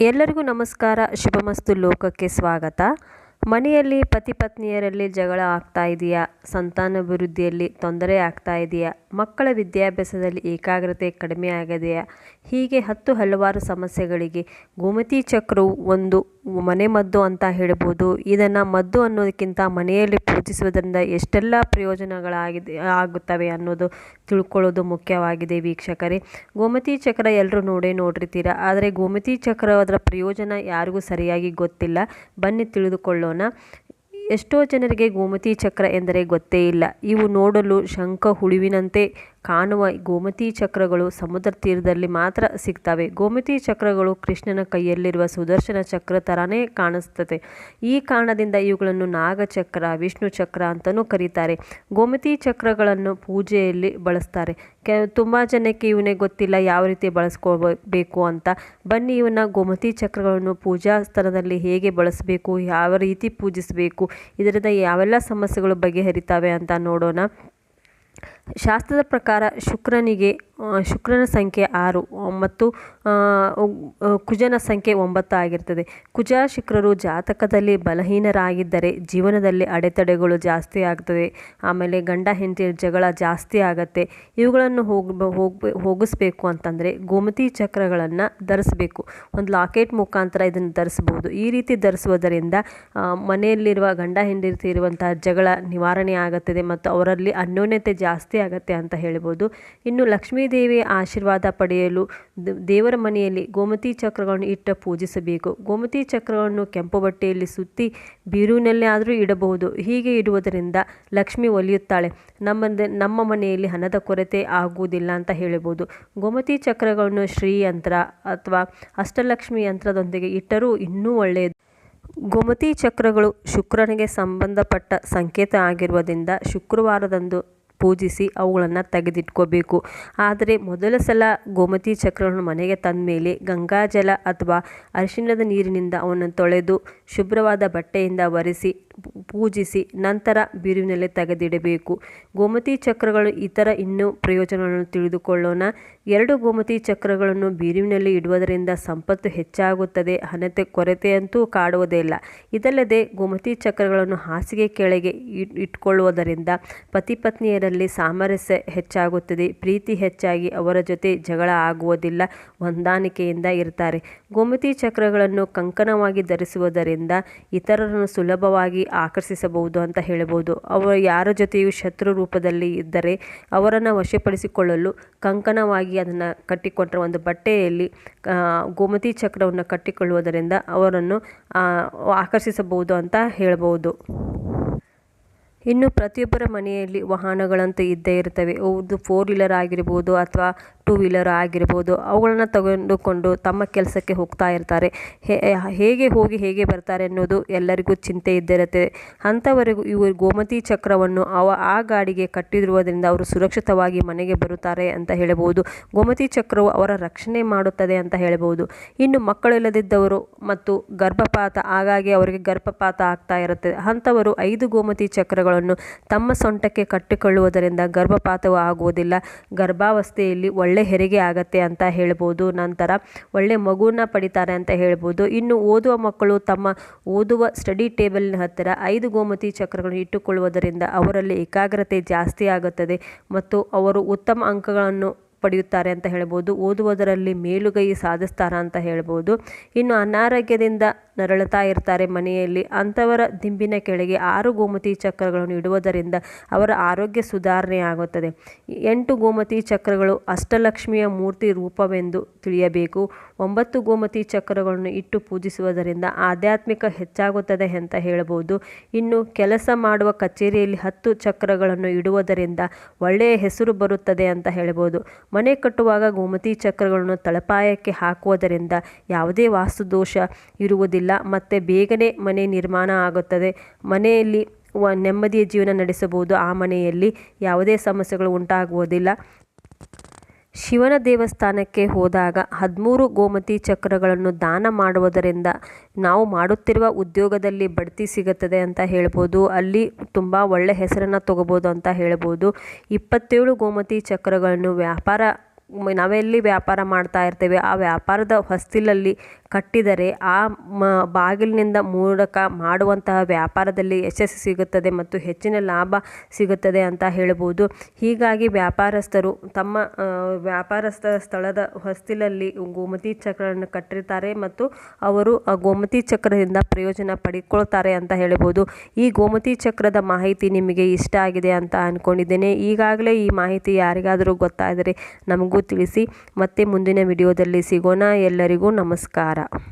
ಎಲ್ಲರಿಗೂ ನಮಸ್ಕಾರ. ಶುಭಮಸ್ತು ಲೋಕಕ್ಕೆ ಸ್ವಾಗತ. ಮನೆಯಲ್ಲಿ ಪತಿ ಪತ್ನಿಯರಲ್ಲಿ ಜಗಳ ಆಗ್ತಾ ಇದೆಯಾ? ಸಂತಾನಾಭಿವೃದ್ಧಿಯಲ್ಲಿ ತೊಂದರೆ ಆಗ್ತಾ ಇದೆಯಾ? ಮಕ್ಕಳ ವಿದ್ಯಾಭ್ಯಾಸದಲ್ಲಿ ಏಕಾಗ್ರತೆ ಕಡಿಮೆ ಆಗಿದೆಯಾ? ಹೀಗೆ ಹತ್ತು ಹಲವಾರು ಸಮಸ್ಯೆಗಳಿಗೆ ಗೋಮತಿ ಚಕ್ರವು ಒಂದು ಮನೆಮದ್ದು ಅಂತ ಹೇಳ್ಬೋದು. ಇದನ್ನು ಮದ್ದು ಅನ್ನೋದಕ್ಕಿಂತ ಮನೆಯಲ್ಲಿ ಪೂಜಿಸುವುದರಿಂದ ಎಷ್ಟೆಲ್ಲ ಪ್ರಯೋಜನಗಳಾಗಿದೆ, ಆಗುತ್ತವೆ ಅನ್ನೋದು ತಿಳ್ಕೊಳ್ಳೋದು ಮುಖ್ಯವಾಗಿದೆ ವೀಕ್ಷಕರೇ. ಗೋಮತಿ ಚಕ್ರ ಎಲ್ಲರೂ ನೋಡೇ ನೋಡಿರ್ತೀರ? ಆದರೆ ಗೋಮತಿ ಚಕ್ರ ಅದರ ಪ್ರಯೋಜನ ಯಾರಿಗೂ ಸರಿಯಾಗಿ ಗೊತ್ತಿಲ್ಲ. ಬನ್ನಿ ತಿಳಿದುಕೊಳ್ಳೋಣ. ಎಷ್ಟೋ ಜನರಿಗೆ ಗೋಮತಿ ಚಕ್ರ ಎಂದರೆ ಗೊತ್ತೇ ಇಲ್ಲ. ಇವು ನೋಡಲು ಶಂಖ ಹುಳುವಿನಂತೆ ಕಾಣುವ ಗೋಮತಿ ಚಕ್ರಗಳು ಸಮುದ್ರ ತೀರದಲ್ಲಿ ಮಾತ್ರ ಸಿಗ್ತವೆ. ಗೋಮತಿ ಚಕ್ರಗಳು ಕೃಷ್ಣನ ಕೈಯಲ್ಲಿರುವ ಸುದರ್ಶನ ಚಕ್ರ ಥರನೇ ಕಾಣಿಸ್ತದೆ ಈ ಕಾರಣದಿಂದ ಇವುಗಳನ್ನು ನಾಗಚಕ್ರ, ವಿಷ್ಣು ಚಕ್ರ ಅಂತಲೂ ಕರೀತಾರೆ. ಗೋಮತಿ ಚಕ್ರಗಳನ್ನು ಪೂಜೆಯಲ್ಲಿ ಬಳಸ್ತಾರೆ. ಕೆ, ತುಂಬ ಜನಕ್ಕೆ ಇವನೇ ಗೊತ್ತಿಲ್ಲ ಯಾವ ರೀತಿ ಬಳಸ್ಕೋಬೇಕು ಅಂತ. ಬನ್ನಿ ಇವನ್ನ ಗೋಮತಿ ಚಕ್ರಗಳನ್ನು ಪೂಜಾ ಸ್ಥಳದಲ್ಲಿ ಹೇಗೆ ಬಳಸಬೇಕು, ಯಾವ ರೀತಿ ಪೂಜಿಸಬೇಕು, ಇದರಿಂದ ಯಾವೆಲ್ಲ ಸಮಸ್ಯೆಗಳು ಬಗೆಹರಿತಾವೆ ಅಂತ ನೋಡೋಣ. ಶಾಸ್ತ್ರದ ಪ್ರಕಾರ ಶುಕ್ರನಿಗೆ ಶುಕ್ರನ ಸಂಖ್ಯೆ ಆರು ಮತ್ತು ಕುಜನ ಸಂಖ್ಯೆ ಒಂಬತ್ತು ಆಗಿರ್ತದೆ. ಕುಜ ಶುಕ್ರರು ಜಾತಕದಲ್ಲಿ ಬಲಹೀನರಾಗಿದ್ದರೆ ಜೀವನದಲ್ಲಿ ಅಡೆತಡೆಗಳು ಜಾಸ್ತಿ ಆಗ್ತದೆ. ಆಮೇಲೆ ಗಂಡ ಹೆಂಡತಿ ಜಗಳ ಜಾಸ್ತಿ ಆಗತ್ತೆ. ಇವುಗಳನ್ನು ಹೋಗ ಹೋಗ, ಹೋಗಿಸ್ಬೇಕು ಅಂತಂದರೆ ಗೋಮತಿ ಚಕ್ರಗಳನ್ನು ಧರಿಸಬೇಕು. ಒಂದು ಲಾಕೆಟ್ ಮುಖಾಂತರ ಇದನ್ನು ಧರಿಸ್ಬೋದು. ಈ ರೀತಿ ಧರಿಸುವುದರಿಂದ ಮನೆಯಲ್ಲಿರುವ ಗಂಡ ಹೆಂಡತಿ ಇರುವಂತಹ ಜಗಳ ನಿವಾರಣೆ ಆಗುತ್ತದೆ ಮತ್ತು ಅವರಲ್ಲಿ ಅನ್ಯೋನ್ಯತೆ ಜಾಸ್ತಿ ಆಗತ್ತೆ ಅಂತ ಹೇಳ್ಬೋದು. ಇನ್ನು ಲಕ್ಷ್ಮೀದೇವಿಯ ಆಶೀರ್ವಾದ ಪಡೆಯಲು ದೇವರ ಮನೆಯಲ್ಲಿ ಗೋಮತಿ ಚಕ್ರಗಳನ್ನು ಇಟ್ಟು ಪೂಜಿಸಬೇಕು. ಗೋಮತಿ ಚಕ್ರವನ್ನು ಕೆಂಪು ಬಟ್ಟೆಯಲ್ಲಿ ಸುತ್ತಿ ಬೀರುವಿನಲ್ಲಿ ಆದರೂ ಇಡಬಹುದು. ಹೀಗೆ ಇಡುವುದರಿಂದ ಲಕ್ಷ್ಮಿ ಒಲಿಯುತ್ತಾಳೆ. ನಮ್ಮ ನಮ್ಮ ಮನೆಯಲ್ಲಿ ಹಣದ ಕೊರತೆ ಆಗುವುದಿಲ್ಲ ಅಂತ ಹೇಳಬಹುದು ಗೋಮತಿ ಚಕ್ರಗಳನ್ನು ಶ್ರೀ ಯಂತ್ರ ಅಥವಾ ಅಷ್ಟಲಕ್ಷ್ಮಿ ಯಂತ್ರದೊಂದಿಗೆ ಇಟ್ಟರೂ ಇನ್ನೂ ಒಳ್ಳೆಯದು. ಗೋಮತಿ ಚಕ್ರಗಳು ಶುಕ್ರನಿಗೆ ಸಂಬಂಧಪಟ್ಟ ಸಂಕೇತ ಆಗಿರುವುದರಿಂದ ಶುಕ್ರವಾರದಂದು ಪೂಜಿಸಿ ಅವುಗಳನ್ನು ತೆಗೆದಿಟ್ಕೋಬೇಕು. ಆದರೆ ಮೊದಲ ಸಲ ಗೋಮತಿ ಚಕ್ರವನ್ನು ಮನೆಗೆ ತಂದ ಮೇಲೆ ಗಂಗಾಜಲ ಅಥವಾ ಅರಿಶಿಣದ ನೀರಿನಿಂದ ಅವನ್ನು ತೊಳೆದು ಶುಭ್ರವಾದ ಬಟ್ಟೆಯಿಂದ ಒರೆಸಿ ಪೂಜಿಸಿ ನಂತರ ಬೀರುವಿನಲ್ಲಿ ತೆಗೆದಿಡಬೇಕು. ಗೋಮತಿ ಚಕ್ರಗಳು ಇತರ ಇನ್ನೂ ಪ್ರಯೋಜನಗಳನ್ನು ತಿಳಿದುಕೊಳ್ಳೋಣ. ಎರಡು ಗೋಮತಿ ಚಕ್ರಗಳನ್ನು ಬೀರುವಿನಲ್ಲಿ ಇಡುವುದರಿಂದ ಸಂಪತ್ತು ಹೆಚ್ಚಾಗುತ್ತದೆ. ಹಣತೆ ಕೊರತೆಯಂತೂ ಕಾಡುವುದೇ ಇಲ್ಲ ಇದಲ್ಲದೆ ಗೋಮತಿ ಚಕ್ರಗಳನ್ನು ಹಾಸಿಗೆ ಕೆಳಗೆ ಇಟ್ಕೊಳ್ಳುವುದರಿಂದ ಪತಿ ಪತ್ನಿಯರಲ್ಲಿ ಸಾಮರಸ್ಯ ಹೆಚ್ಚಾಗುತ್ತದೆ. ಪ್ರೀತಿ ಹೆಚ್ಚಾಗಿ ಅವರ ಜೊತೆ ಜಗಳ ಆಗುವುದಿಲ್ಲ. ಹೊಂದಾಣಿಕೆಯಿಂದ ಇರ್ತಾರೆ. ಗೋಮತಿ ಚಕ್ರಗಳನ್ನು ಕಂಕಣವಾಗಿ ಧರಿಸುವುದರಿಂದ ಇತರರನ್ನು ಸುಲಭವಾಗಿ ಆಕರ್ಷಿಸಬಹುದು ಅಂತ ಹೇಳಬಹುದು. ಅವರು ಯಾರ ಜೊತೆಯೂ ಶತ್ರು ರೂಪದಲ್ಲಿ ಇದ್ದರೆ ಅವರನ್ನು ವಶಪಡಿಸಿಕೊಳ್ಳಲು ಕಂಕಣವಾಗಿ ಅದನ್ನು ಕಟ್ಟಿಕೊಟ್ಟರೆ. ಒಂದು ಬಟ್ಟೆಯಲ್ಲಿ ಗೋಮತಿ ಚಕ್ರವನ್ನು ಕಟ್ಟಿಕೊಳ್ಳುವುದರಿಂದ ಅವರನ್ನು ಆಕರ್ಷಿಸಬಹುದು ಅಂತ ಹೇಳಬಹುದು. ಇನ್ನು ಪ್ರತಿಯೊಬ್ಬರ ಮನೆಯಲ್ಲಿ ವಾಹನಗಳಂತೂ ಇದ್ದೇ ಇರ್ತವೆ ಒಂದು ಫೋರ್ ವೀಲರ್ ಆಗಿರ್ಬೋದು ಅಥವಾ ಟೂ ವೀಲರ್ ಆಗಿರ್ಬೋದು, ಅವುಗಳನ್ನು ತಗೊಂಡುಕೊಂಡು ತಮ್ಮ ಕೆಲಸಕ್ಕೆ ಹೋಗ್ತಾ ಇರ್ತಾರೆ. ಹೇಗೆ ಹೋಗಿ ಹೇಗೆ ಬರ್ತಾರೆ ಅನ್ನೋದು ಎಲ್ಲರಿಗೂ ಚಿಂತೆ ಇದ್ದಿರುತ್ತೆ. ಅಂಥವರೆಗೂ ಇವರು ಗೋಮತಿ ಚಕ್ರವನ್ನು ಅವ ಆ ಗಾಡಿಗೆ ಕಟ್ಟಿರುವುದರಿಂದ ಅವರು ಸುರಕ್ಷಿತವಾಗಿ ಮನೆಗೆ ಬರುತ್ತಾರೆ ಅಂತ ಹೇಳಬಹುದು ಗೋಮತಿ ಚಕ್ರವು ಅವರ ರಕ್ಷಣೆ ಮಾಡುತ್ತದೆ ಅಂತ ಹೇಳಬಹುದು ಇನ್ನು ಮಕ್ಕಳಿಲ್ಲದಿದ್ದವರು ಮತ್ತು ಗರ್ಭಪಾತ, ಹಾಗಾಗಿ ಅವರಿಗೆ ಗರ್ಭಪಾತ ಆಗ್ತಾ ಇರುತ್ತೆ. ಅಂಥವರು ಐದು ಗೋಮತಿ ಚಕ್ರಗಳನ್ನು ತಮ್ಮ ಸೊಂಟಕ್ಕೆ ಕಟ್ಟಿಕೊಳ್ಳುವುದರಿಂದ ಗರ್ಭಪಾತವು ಆಗುವುದಿಲ್ಲ. ಗರ್ಭಾವಸ್ಥೆಯಲ್ಲಿ ಒಳ್ಳೆ ಒಳ್ಳೆ ಹೆರಿಗೆ ಆಗತ್ತೆ ಅಂತ ಹೇಳ್ಬೋದು, ನಂತರ ಒಳ್ಳೆ ಮಗುವನ್ನ ಪಡಿತಾರೆ ಅಂತ ಹೇಳ್ಬೋದು. ಇನ್ನು ಓದುವ ಮಕ್ಕಳು ತಮ್ಮ ಓದುವ ಸ್ಟಡಿ ಟೇಬಲ್ನ ಹತ್ತಿರ ಐದು ಗೋಮತಿ ಚಕ್ರಗಳನ್ನು ಇಟ್ಟುಕೊಳ್ಳುವುದರಿಂದ ಅವರಲ್ಲಿ ಏಕಾಗ್ರತೆ ಜಾಸ್ತಿ ಆಗುತ್ತದೆ ಮತ್ತು ಅವರು ಉತ್ತಮ ಅಂಕಗಳನ್ನು ಪಡೆಯುತ್ತಾರೆ ಅಂತ ಹೇಳ್ಬೋದು. ಓದುವುದರಲ್ಲಿ ಮೇಲುಗೈ ಸಾಧಿಸ್ತಾರ ಅಂತ ಹೇಳ್ಬೋದು. ಇನ್ನು ಅನಾರೋಗ್ಯದಿಂದ ನರಳುತ್ತಾ ಇರ್ತಾರೆ ಮನೆಯಲ್ಲಿ. ಅಂಥವರ ದಿಂಬಿನ ಕೆಳಗೆ ಆರು ಗೋಮತಿ ಚಕ್ರಗಳನ್ನು ಇಡುವುದರಿಂದ ಅವರ ಆರೋಗ್ಯ ಸುಧಾರಣೆ ಆಗುತ್ತದೆ ಎಂಟು ಗೋಮತಿ ಚಕ್ರಗಳು ಅಷ್ಟಲಕ್ಷ್ಮಿಯ ಮೂರ್ತಿ ರೂಪವೆಂದು ತಿಳಿಯಬೇಕು. ಒಂಬತ್ತು ಗೋಮತಿ ಚಕ್ರಗಳನ್ನು ಇಟ್ಟು ಪೂಜಿಸುವುದರಿಂದ ಆಧ್ಯಾತ್ಮಿಕ ಹೆಚ್ಚಾಗುತ್ತದೆ ಅಂತ ಹೇಳಬಹುದು. ಇನ್ನು ಕೆಲಸ ಮಾಡುವ ಕಚೇರಿಯಲ್ಲಿ ಹತ್ತು ಚಕ್ರಗಳನ್ನು ಇಡುವುದರಿಂದ ಒಳ್ಳೆಯ ಹೆಸರು ಬರುತ್ತದೆ ಅಂತ ಹೇಳಬಹುದು. ಮನೆ ಕಟ್ಟುವಾಗ ಗೋಮತಿ ಚಕ್ರಗಳನ್ನು ತಳಪಾಯಕ್ಕೆ ಹಾಕುವುದರಿಂದ ಯಾವುದೇ ವಾಸ್ತುದೋಷ ಇರುವುದಿಲ್ಲ. ಮತ್ತು ಬೇಗನೆ ಮನೆ ನಿರ್ಮಾಣ ಆಗುತ್ತದೆ. ಮನೆಯಲ್ಲಿ ನೆಮ್ಮದಿಯ ಜೀವನ ನಡೆಸಬಹುದು. ಆ ಮನೆಯಲ್ಲಿ ಯಾವುದೇ ಸಮಸ್ಯೆಗಳು ಉಂಟಾಗುವುದಿಲ್ಲ. ಶಿವನ ದೇವಸ್ಥಾನಕ್ಕೆ ಹೋದಾಗ ಹದಿಮೂರು ಗೋಮತಿ ಚಕ್ರಗಳನ್ನು ದಾನ ಮಾಡುವುದರಿಂದ ನಾವು ಮಾಡುತ್ತಿರುವ ಉದ್ಯೋಗದಲ್ಲಿ ಬಡ್ತಿ ಸಿಗುತ್ತದೆ ಅಂತ ಹೇಳ್ಬೋದು. ಅಲ್ಲಿ ತುಂಬ ಒಳ್ಳೆ ಹೆಸರನ್ನು ತಗೋಬೋದು ಅಂತ ಹೇಳ್ಬೋದು. ಇಪ್ಪತ್ತೇಳು ಗೋಮತಿ ಚಕ್ರಗಳನ್ನು ವ್ಯಾಪಾರ, ನಾವೆಲ್ಲಿ ವ್ಯಾಪಾರ ಮಾಡ್ತಾ ಇರ್ತೇವೆ, ಆ ವ್ಯಾಪಾರದ ಹೊಸ್ತಿಲಲ್ಲಿ ಕಟ್ಟಿದರೆ ಆ ಮ ಬಾಗಿಲಿನಿಂದ ಮೂಲಕ ಮಾಡುವಂತಹ ವ್ಯಾಪಾರದಲ್ಲಿ ಯಶಸ್ಸು ಸಿಗುತ್ತದೆ ಮತ್ತು ಹೆಚ್ಚಿನ ಲಾಭ ಸಿಗುತ್ತದೆ ಅಂತ ಹೇಳಬಹುದು ಹೀಗಾಗಿ ವ್ಯಾಪಾರಸ್ಥರು ತಮ್ಮ ವ್ಯಾಪಾರಸ್ಥ ಸ್ಥಳದ ಹೊಸ್ತಿಲಲ್ಲಿ ಗೋಮತಿ ಚಕ್ರವನ್ನು ಕಟ್ಟಿರ್ತಾರೆ ಮತ್ತು ಅವರು ಆ ಗೋಮತಿ ಚಕ್ರದಿಂದ ಪ್ರಯೋಜನ ಪಡೆದುಕೊಳ್ತಾರೆ ಅಂತ ಹೇಳಬಹುದು ಈ ಗೋಮತಿ ಚಕ್ರದ ಮಾಹಿತಿ ನಿಮಗೆ ಇಷ್ಟ ಆಗಿದೆ ಅಂತ ಅಂದ್ಕೊಂಡಿದ್ದೇನೆ ಈಗಾಗಲೇ ಈ ಮಾಹಿತಿ ಯಾರಿಗಾದರೂ ಗೊತ್ತಾದರೆ ನಮಗೂ ತಿಳಿಸಿ. ಮತ್ತೆ ಮುಂದಿನ ವಿಡಿಯೋದಲ್ಲಿ ಸಿಗೋಣ. ಎಲ್ಲರಿಗೂ ನಮಸ್ಕಾರ. ಸರ್ಕಾರ